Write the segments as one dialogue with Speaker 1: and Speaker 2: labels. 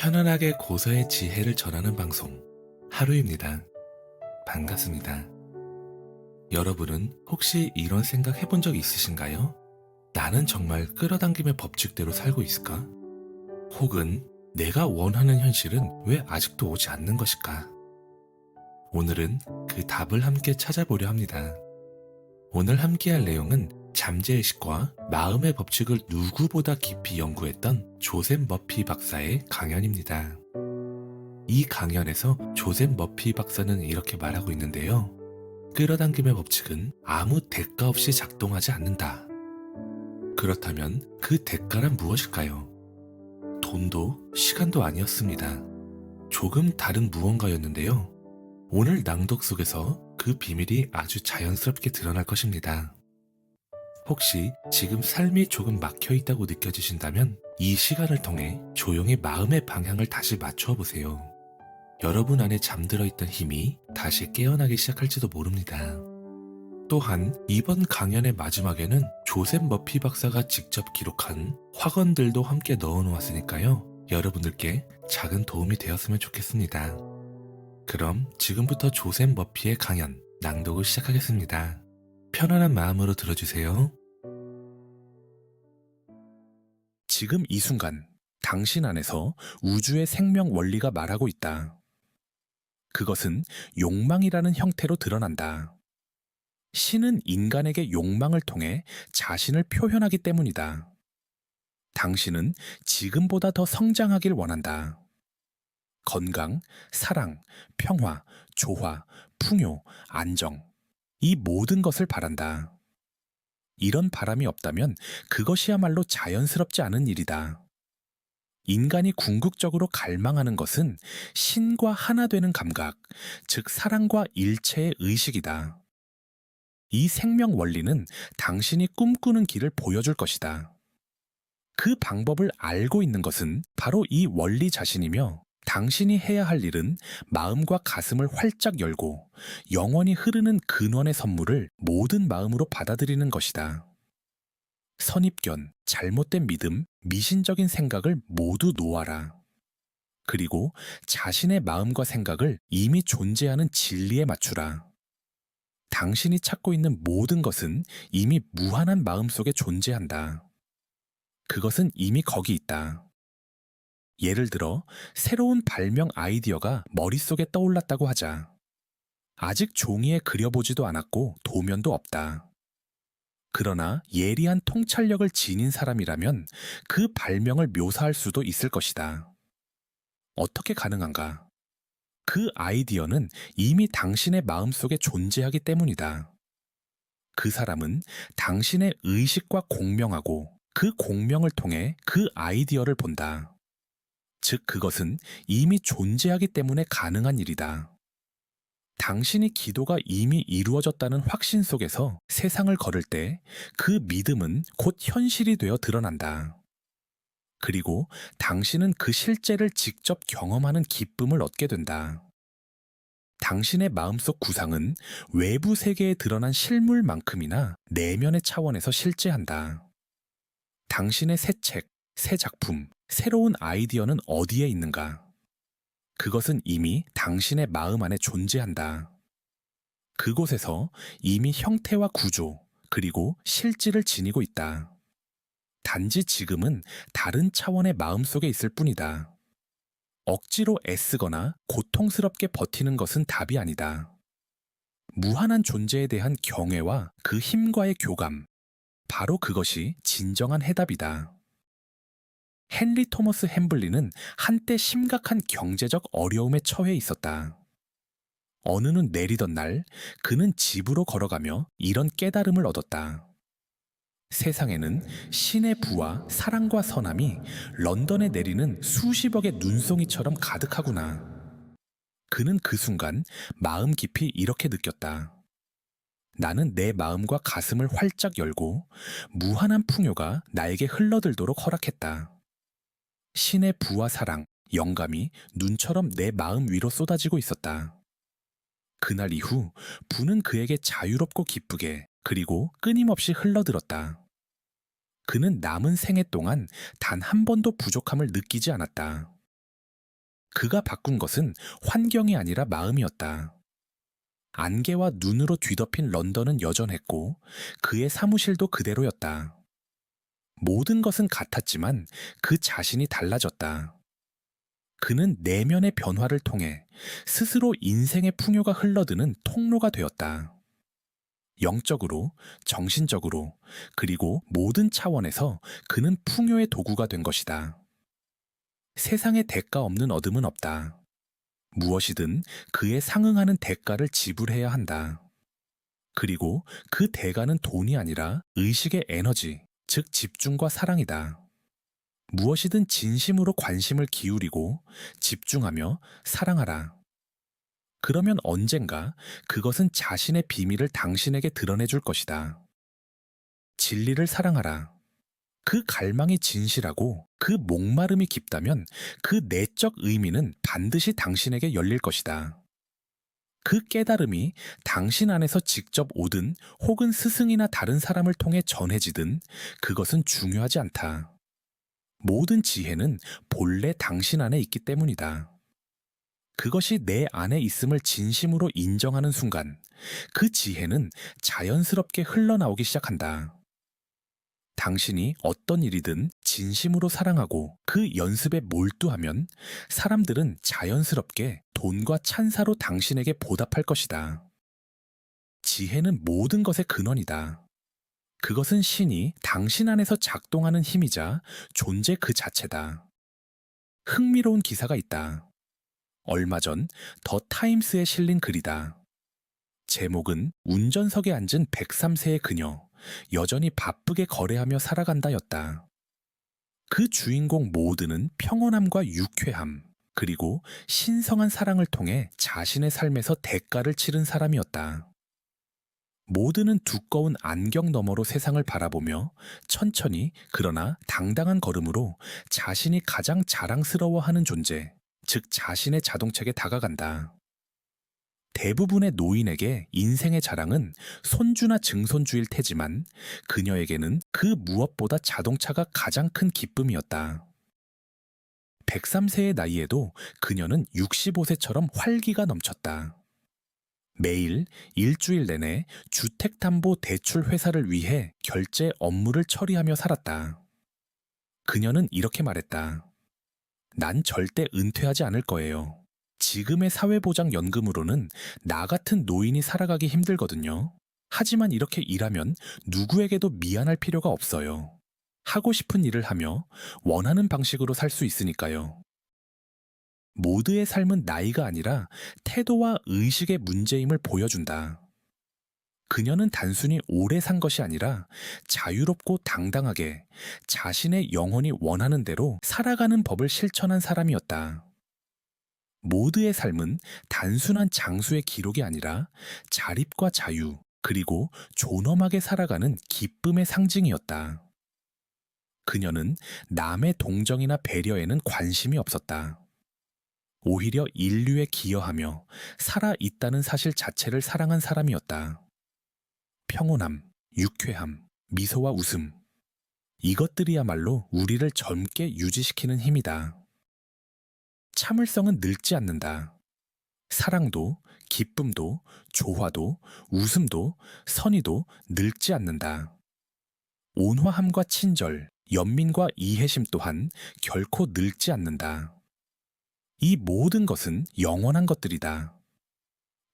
Speaker 1: 편안하게 고서의 지혜를 전하는 방송 하루입니다. 반갑습니다. 여러분은 혹시 이런 생각 해본 적 있으신가요? 나는 정말 끌어당김의 법칙대로 살고 있을까? 혹은 내가 원하는 현실은 왜 아직도 오지 않는 것일까? 오늘은 그 답을 함께 찾아보려 합니다. 오늘 함께할 내용은 잠재의식과 마음의 법칙을 누구보다 깊이 연구했던 조셉 머피 박사의 강연입니다. 이 강연에서 조셉 머피 박사는 이렇게 말하고 있는데요. 끌어당김의 법칙은 아무 대가 없이 작동하지 않는다. 그렇다면 그 대가란 무엇일까요? 돈도 시간도 아니었습니다. 조금 다른 무언가였는데요. 오늘 낭독 속에서 그 비밀이 아주 자연스럽게 드러날 것입니다. 혹시 지금 삶이 조금 막혀 있다고 느껴지신다면 이 시간을 통해 조용히 마음의 방향을 다시 맞추어 보세요. 여러분 안에 잠들어 있던 힘이 다시 깨어나기 시작할지도 모릅니다. 또한 이번 강연의 마지막에는 조셉 머피 박사가 직접 기록한 확언들도 함께 넣어 놓았으니까요. 여러분들께 작은 도움이 되었으면 좋겠습니다. 그럼 지금부터 조셉 머피의 강연 낭독을 시작하겠습니다. 편안한 마음으로 들어주세요. 지금 이 순간 당신 안에서 우주의 생명 원리가 말하고 있다. 그것은 욕망이라는 형태로 드러난다. 신은 인간에게 욕망을 통해 자신을 표현하기 때문이다. 당신은 지금보다 더 성장하길 원한다. 건강, 사랑, 평화, 조화, 풍요, 안정. 이 모든 것을 바란다. 이런 바람이 없다면 그것이야말로 자연스럽지 않은 일이다. 인간이 궁극적으로 갈망하는 것은 신과 하나 되는 감각, 즉 사랑과 일체의 의식이다. 이 생명 원리는 당신이 꿈꾸는 길을 보여줄 것이다. 그 방법을 알고 있는 것은 바로 이 원리 자신이며 당신이 해야 할 일은 마음과 가슴을 활짝 열고 영원히 흐르는 근원의 선물을 모든 마음으로 받아들이는 것이다. 선입견, 잘못된 믿음, 미신적인 생각을 모두 놓아라. 그리고 자신의 마음과 생각을 이미 존재하는 진리에 맞추라. 당신이 찾고 있는 모든 것은 이미 무한한 마음 속에 존재한다. 그것은 이미 거기 있다. 예를 들어 새로운 발명 아이디어가 머릿속에 떠올랐다고 하자. 아직 종이에 그려보지도 않았고 도면도 없다. 그러나 예리한 통찰력을 지닌 사람이라면 그 발명을 묘사할 수도 있을 것이다. 어떻게 가능한가? 그 아이디어는 이미 당신의 마음속에 존재하기 때문이다. 그 사람은 당신의 의식과 공명하고 그 공명을 통해 그 아이디어를 본다. 즉, 그것은 이미 존재하기 때문에 가능한 일이다. 당신이 기도가 이미 이루어졌다는 확신 속에서 세상을 걸을 때 그 믿음은 곧 현실이 되어 드러난다. 그리고 당신은 그 실제를 직접 경험하는 기쁨을 얻게 된다. 당신의 마음속 구상은 외부 세계에 드러난 실물만큼이나 내면의 차원에서 실제한다. 당신의 새 책, 새 작품, 새로운 아이디어는 어디에 있는가? 그것은 이미 당신의 마음 안에 존재한다. 그곳에서 이미 형태와 구조, 그리고 실질을 지니고 있다. 단지 지금은 다른 차원의 마음 속에 있을 뿐이다. 억지로 애쓰거나 고통스럽게 버티는 것은 답이 아니다. 무한한 존재에 대한 경외와 그 힘과의 교감, 바로 그것이 진정한 해답이다. 헨리 토머스 햄블리는 한때 심각한 경제적 어려움에 처해 있었다. 어느 눈 내리던 날 그는 집으로 걸어가며 이런 깨달음을 얻었다. 세상에는 신의 부와 사랑과 선함이 런던에 내리는 수십억의 눈송이처럼 가득하구나. 그는 그 순간 마음 깊이 이렇게 느꼈다. 나는 내 마음과 가슴을 활짝 열고 무한한 풍요가 나에게 흘러들도록 허락했다. 신의 부와 사랑, 영감이 눈처럼 내 마음 위로 쏟아지고 있었다. 그날 이후 부는 그에게 자유롭고 기쁘게 그리고 끊임없이 흘러들었다. 그는 남은 생애 동안 단 한 번도 부족함을 느끼지 않았다. 그가 바꾼 것은 환경이 아니라 마음이었다. 안개와 눈으로 뒤덮인 런던은 여전했고 그의 사무실도 그대로였다. 모든 것은 같았지만 그 자신이 달라졌다. 그는 내면의 변화를 통해 스스로 인생의 풍요가 흘러드는 통로가 되었다. 영적으로, 정신적으로, 그리고 모든 차원에서 그는 풍요의 도구가 된 것이다. 세상에 대가 없는 어둠은 없다. 무엇이든 그에 상응하는 대가를 지불해야 한다. 그리고 그 대가는 돈이 아니라 의식의 에너지, 즉 집중과 사랑이다. 무엇이든 진심으로 관심을 기울이고 집중하며 사랑하라. 그러면 언젠가 그것은 자신의 비밀을 당신에게 드러내 줄 것이다. 진리를 사랑하라. 그 갈망이 진실하고 그 목마름이 깊다면 그 내적 의미는 반드시 당신에게 열릴 것이다. 그 깨달음이 당신 안에서 직접 오든 혹은 스승이나 다른 사람을 통해 전해지든 그것은 중요하지 않다. 모든 지혜는 본래 당신 안에 있기 때문이다. 그것이 내 안에 있음을 진심으로 인정하는 순간 그 지혜는 자연스럽게 흘러나오기 시작한다. 당신이 어떤 일이든 진심으로 사랑하고 그 연습에 몰두하면 사람들은 자연스럽게 돈과 찬사로 당신에게 보답할 것이다. 지혜는 모든 것의 근원이다. 그것은 신이 당신 안에서 작동하는 힘이자 존재 그 자체다. 흥미로운 기사가 있다. 얼마 전 더 타임스에 실린 글이다. 제목은 운전석에 앉은 103세의 그녀, 여전히 바쁘게 거래하며 살아간다였다. 그 주인공 모드는 평온함과 유쾌함, 그리고 신성한 사랑을 통해 자신의 삶에서 대가를 치른 사람이었다. 모드는 두꺼운 안경 너머로 세상을 바라보며 천천히 그러나 당당한 걸음으로 자신이 가장 자랑스러워하는 존재, 즉 자신의 자동차에 다가간다. 대부분의 노인에게 인생의 자랑은 손주나 증손주일 테지만 그녀에게는 그 무엇보다 자동차가 가장 큰 기쁨이었다. 103세의 나이에도 그녀는 65세처럼 활기가 넘쳤다. 매일 일주일 내내 주택담보 대출 회사를 위해 결제 업무를 처리하며 살았다. 그녀는 이렇게 말했다. 난 절대 은퇴하지 않을 거예요. 지금의 사회보장연금으로는 나 같은 노인이 살아가기 힘들거든요. 하지만 이렇게 일하면 누구에게도 미안할 필요가 없어요. 하고 싶은 일을 하며 원하는 방식으로 살 수 있으니까요. 모두의 삶은 나이가 아니라 태도와 의식의 문제임을 보여준다. 그녀는 단순히 오래 산 것이 아니라 자유롭고 당당하게 자신의 영혼이 원하는 대로 살아가는 법을 실천한 사람이었다. 모두의 삶은 단순한 장수의 기록이 아니라 자립과 자유, 그리고 존엄하게 살아가는 기쁨의 상징이었다. 그녀는 남의 동정이나 배려에는 관심이 없었다. 오히려 인류에 기여하며 살아 있다는 사실 자체를 사랑한 사람이었다. 평온함, 유쾌함, 미소와 웃음. 이것들이야말로 우리를 젊게 유지시키는 힘이다. 참을성은 늙지 않는다. 사랑도, 기쁨도, 조화도, 웃음도, 선의도 늙지 않는다. 온화함과 친절, 연민과 이해심 또한 결코 늙지 않는다. 이 모든 것은 영원한 것들이다.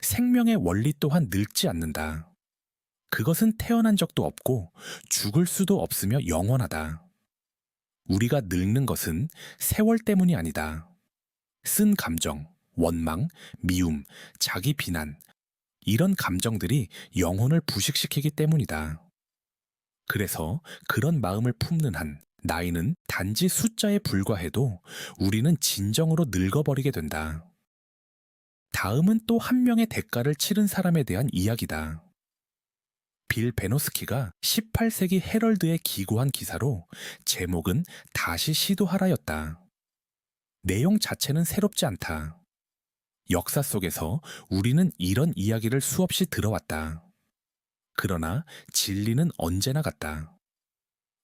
Speaker 1: 생명의 원리 또한 늙지 않는다. 그것은 태어난 적도 없고 죽을 수도 없으며 영원하다. 우리가 늙는 것은 세월 때문이 아니다. 쓴 감정, 원망, 미움, 자기 비난, 이런 감정들이 영혼을 부식시키기 때문이다. 그래서 그런 마음을 품는 한 나이는 단지 숫자에 불과해도 우리는 진정으로 늙어버리게 된다. 다음은 또 한 명의 대가를 치른 사람에 대한 이야기다. 빌 베노스키가 18세기 헤럴드에 기고한 기사로 제목은 다시 시도하라였다. 내용 자체는 새롭지 않다. 역사 속에서 우리는 이런 이야기를 수없이 들어왔다. 그러나 진리는 언제나 같다.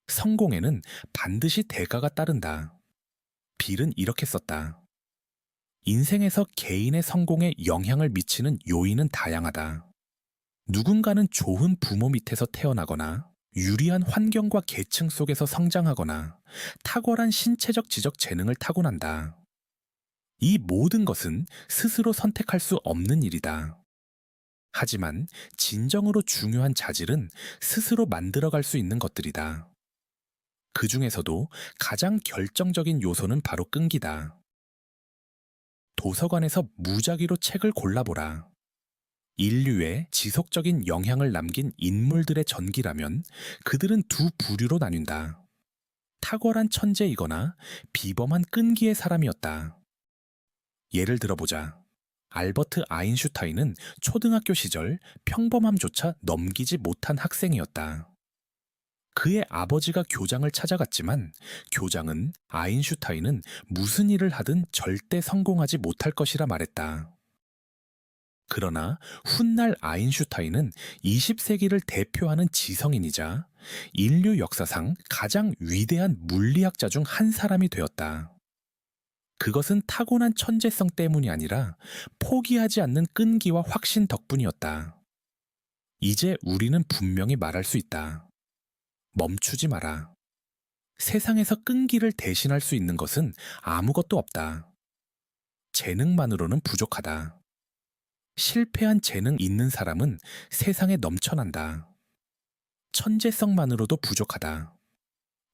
Speaker 1: 성공에는 반드시 대가가 따른다. 빌은 이렇게 썼다. 인생에서 개인의 성공에 영향을 미치는 요인은 다양하다. 누군가는 좋은 부모 밑에서 태어나거나 유리한 환경과 계층 속에서 성장하거나 탁월한 신체적 지적 재능을 타고난다. 이 모든 것은 스스로 선택할 수 없는 일이다. 하지만 진정으로 중요한 자질은 스스로 만들어갈 수 있는 것들이다. 그 중에서도 가장 결정적인 요소는 바로 끈기다. 도서관에서 무작위로 책을 골라보라. 인류에 지속적인 영향을 남긴 인물들의 전기라면 그들은 두 부류로 나뉜다. 탁월한 천재이거나 비범한 끈기의 사람이었다. 예를 들어보자. 알버트 아인슈타인은 초등학교 시절 평범함조차 넘기지 못한 학생이었다. 그의 아버지가 교장을 찾아갔지만 교장은 아인슈타인은 무슨 일을 하든 절대 성공하지 못할 것이라 말했다. 그러나 훗날 아인슈타인은 20세기를 대표하는 지성인이자 인류 역사상 가장 위대한 물리학자 중 한 사람이 되었다. 그것은 타고난 천재성 때문이 아니라 포기하지 않는 끈기와 확신 덕분이었다. 이제 우리는 분명히 말할 수 있다. 멈추지 마라. 세상에서 끈기를 대신할 수 있는 것은 아무것도 없다. 재능만으로는 부족하다. 실패한 재능 있는 사람은 세상에 넘쳐난다. 천재성만으로도 부족하다.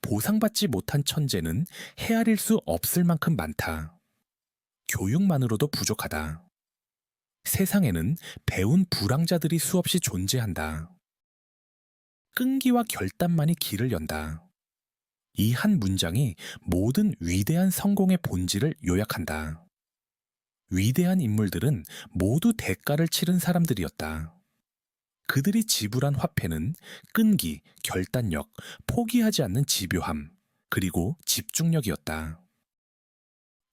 Speaker 1: 보상받지 못한 천재는 헤아릴 수 없을 만큼 많다. 교육만으로도 부족하다. 세상에는 배운 불황자들이 수없이 존재한다. 끈기와 결단만이 길을 연다. 이 한 문장이 모든 위대한 성공의 본질을 요약한다. 위대한 인물들은 모두 대가를 치른 사람들이었다. 그들이 지불한 화폐는 끈기, 결단력, 포기하지 않는 집요함, 그리고 집중력이었다.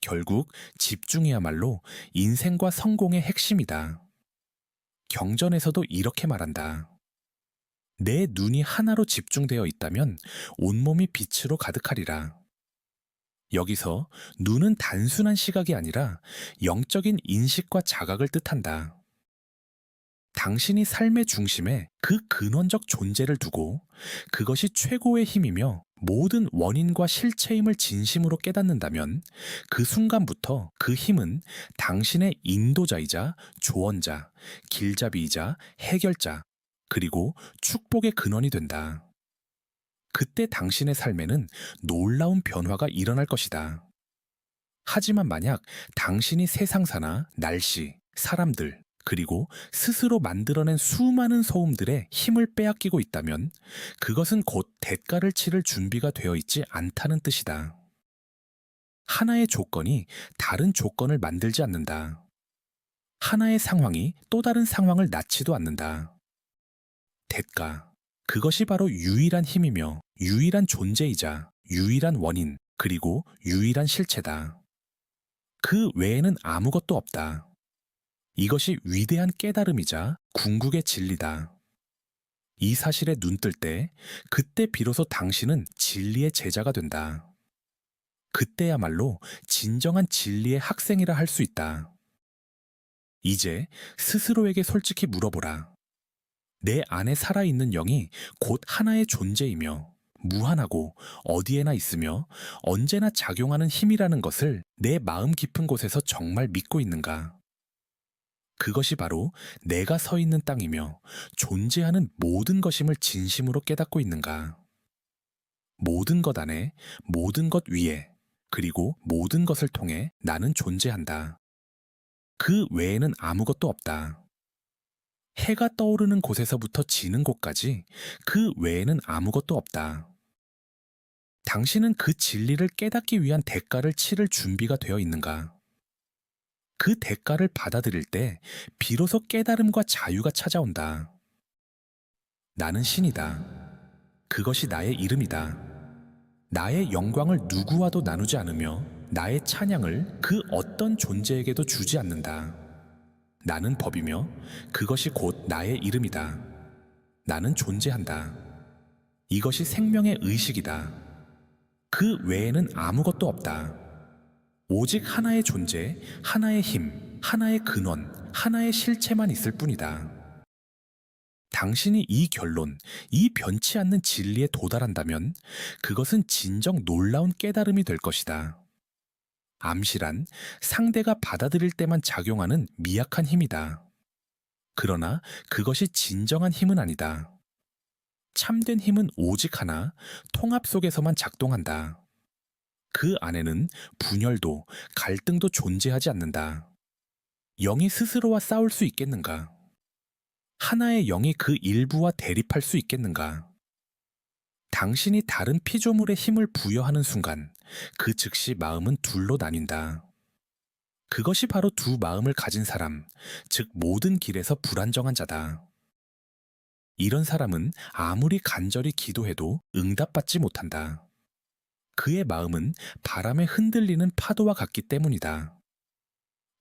Speaker 1: 결국 집중이야말로 인생과 성공의 핵심이다. 경전에서도 이렇게 말한다. 내 눈이 하나로 집중되어 있다면 온몸이 빛으로 가득하리라. 여기서 눈은 단순한 시각이 아니라 영적인 인식과 자각을 뜻한다. 당신이 삶의 중심에 그 근원적 존재를 두고 그것이 최고의 힘이며 모든 원인과 실체임을 진심으로 깨닫는다면 그 순간부터 그 힘은 당신의 인도자이자 조언자, 길잡이이자 해결자, 그리고 축복의 근원이 된다. 그때 당신의 삶에는 놀라운 변화가 일어날 것이다. 하지만 만약 당신이 세상사나 날씨, 사람들, 그리고 스스로 만들어낸 수많은 소음들의 힘을 빼앗기고 있다면 그것은 곧 대가를 치를 준비가 되어 있지 않다는 뜻이다. 하나의 조건이 다른 조건을 만들지 않는다. 하나의 상황이 또 다른 상황을 낳지도 않는다. 대가. 그것이 바로 유일한 힘이며 유일한 존재이자 유일한 원인 그리고 유일한 실체다. 그 외에는 아무것도 없다. 이것이 위대한 깨달음이자 궁극의 진리다. 이 사실에 눈뜰 때 그때 비로소 당신은 진리의 제자가 된다. 그때야말로 진정한 진리의 학생이라 할 수 있다. 이제 스스로에게 솔직히 물어보라. 내 안에 살아있는 영이 곧 하나의 존재이며 무한하고 어디에나 있으며 언제나 작용하는 힘이라는 것을 내 마음 깊은 곳에서 정말 믿고 있는가? 그것이 바로 내가 서 있는 땅이며 존재하는 모든 것임을 진심으로 깨닫고 있는가? 모든 것 안에, 모든 것 위에, 그리고 모든 것을 통해 나는 존재한다. 그 외에는 아무것도 없다. 해가 떠오르는 곳에서부터 지는 곳까지 그 외에는 아무것도 없다. 당신은 그 진리를 깨닫기 위한 대가를 치를 준비가 되어 있는가? 그 대가를 받아들일 때 비로소 깨달음과 자유가 찾아온다. 나는 신이다. 그것이 나의 이름이다. 나의 영광을 누구와도 나누지 않으며 나의 찬양을 그 어떤 존재에게도 주지 않는다. 나는 법이며 그것이 곧 나의 이름이다. 나는 존재한다. 이것이 생명의 의식이다. 그 외에는 아무것도 없다. 오직 하나의 존재, 하나의 힘, 하나의 근원, 하나의 실체만 있을 뿐이다. 당신이 이 결론, 이 변치 않는 진리에 도달한다면 그것은 진정 놀라운 깨달음이 될 것이다. 암시란 상대가 받아들일 때만 작용하는 미약한 힘이다. 그러나 그것이 진정한 힘은 아니다. 참된 힘은 오직 하나, 통합 속에서만 작동한다. 그 안에는 분열도 갈등도 존재하지 않는다. 영이 스스로와 싸울 수 있겠는가? 하나의 영이 그 일부와 대립할 수 있겠는가? 당신이 다른 피조물의 힘을 부여하는 순간 그 즉시 마음은 둘로 나뉜다. 그것이 바로 두 마음을 가진 사람, 즉 모든 길에서 불안정한 자다. 이런 사람은 아무리 간절히 기도해도 응답받지 못한다. 그의 마음은 바람에 흔들리는 파도와 같기 때문이다.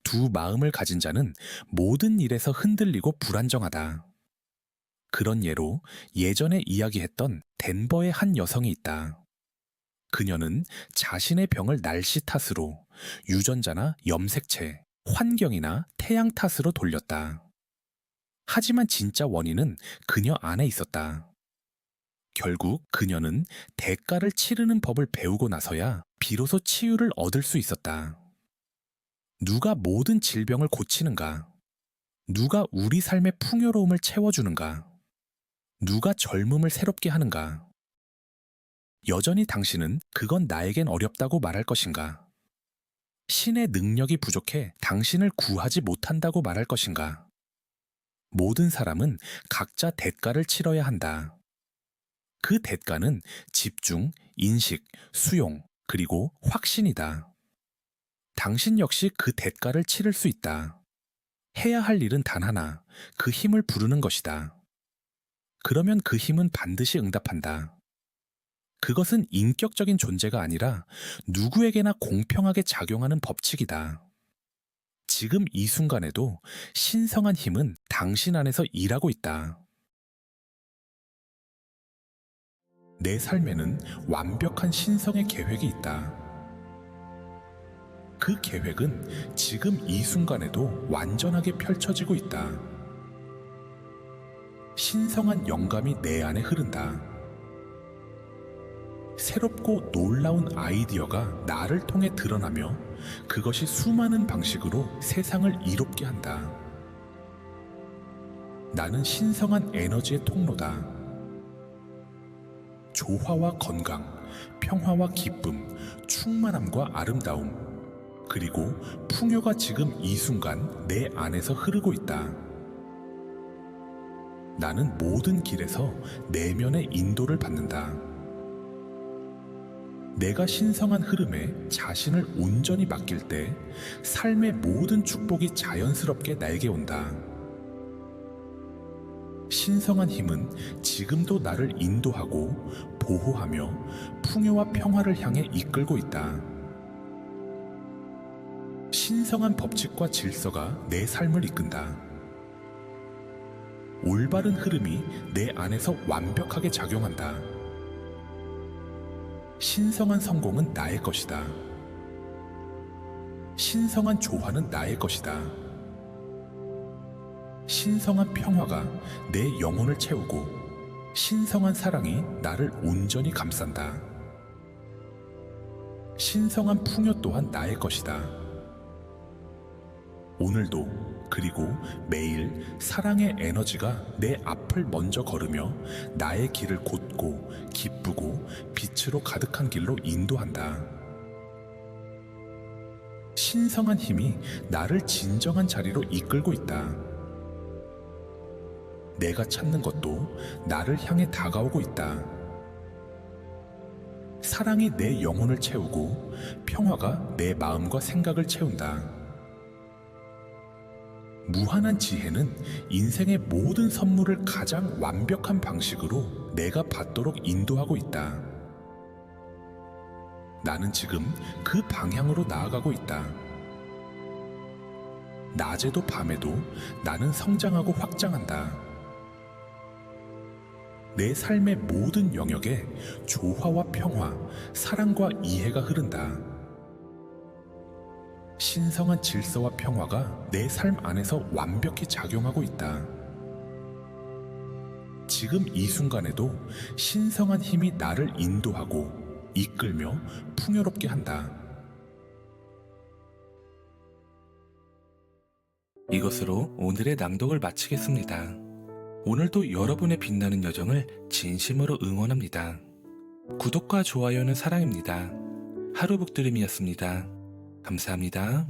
Speaker 1: 두 마음을 가진 자는 모든 일에서 흔들리고 불안정하다. 그런 예로 예전에 이야기했던 덴버의 한 여성이 있다. 그녀는 자신의 병을 날씨 탓으로 유전자나 염색체, 환경이나 태양 탓으로 돌렸다. 하지만 진짜 원인은 그녀 안에 있었다. 결국 그녀는 대가를 치르는 법을 배우고 나서야 비로소 치유를 얻을 수 있었다. 누가 모든 질병을 고치는가? 누가 우리 삶의 풍요로움을 채워주는가? 누가 젊음을 새롭게 하는가? 여전히 당신은 그건 나에겐 어렵다고 말할 것인가? 신의 능력이 부족해 당신을 구하지 못한다고 말할 것인가? 모든 사람은 각자 대가를 치러야 한다. 그 대가는 집중, 인식, 수용, 그리고 확신이다. 당신 역시 그 대가를 치를 수 있다. 해야 할 일은 단 하나, 그 힘을 부르는 것이다. 그러면 그 힘은 반드시 응답한다. 그것은 인격적인 존재가 아니라 누구에게나 공평하게 작용하는 법칙이다. 지금 이 순간에도 신성한 힘은 당신 안에서 일하고 있다. 내 삶에는 완벽한 신성의 계획이 있다. 그 계획은 지금 이 순간에도 완전하게 펼쳐지고 있다. 신성한 영감이 내 안에 흐른다. 새롭고 놀라운 아이디어가 나를 통해 드러나며 그것이 수많은 방식으로 세상을 이롭게 한다. 나는 신성한 에너지의 통로다. 조화와 건강, 평화와 기쁨, 충만함과 아름다움, 그리고 풍요가 지금 이 순간 내 안에서 흐르고 있다. 나는 모든 길에서 내면의 인도를 받는다. 내가 신성한 흐름에 자신을 온전히 맡길 때 삶의 모든 축복이 자연스럽게 나에게 온다. 신성한 힘은 지금도 나를 인도하고 보호하며 풍요와 평화를 향해 이끌고 있다. 신성한 법칙과 질서가 내 삶을 이끈다. 올바른 흐름이 내 안에서 완벽하게 작용한다. 신성한 성공은 나의 것이다. 신성한 조화는 나의 것이다. 신성한 평화가 내 영혼을 채우고 신성한 사랑이 나를 온전히 감싼다. 신성한 풍요 또한 나의 것이다. 오늘도 그리고 매일 사랑의 에너지가 내 앞을 먼저 걸으며 나의 길을 곧고 기쁘고 빛으로 가득한 길로 인도한다. 신성한 힘이 나를 진정한 자리로 이끌고 있다. 내가 찾는 것도 나를 향해 다가오고 있다. 사랑이 내 영혼을 채우고 평화가 내 마음과 생각을 채운다. 무한한 지혜는 인생의 모든 선물을 가장 완벽한 방식으로 내가 받도록 인도하고 있다. 나는 지금 그 방향으로 나아가고 있다. 낮에도 밤에도 나는 성장하고 확장한다. 내 삶의 모든 영역에 조화와 평화, 사랑과 이해가 흐른다. 신성한 질서와 평화가 내 삶 안에서 완벽히 작용하고 있다. 지금 이 순간에도 신성한 힘이 나를 인도하고 이끌며 풍요롭게 한다. 이것으로 오늘의 낭독을 마치겠습니다. 오늘도 여러분의 빛나는 여정을 진심으로 응원합니다. 구독과 좋아요는 사랑입니다. 하루북드림이었습니다. 감사합니다.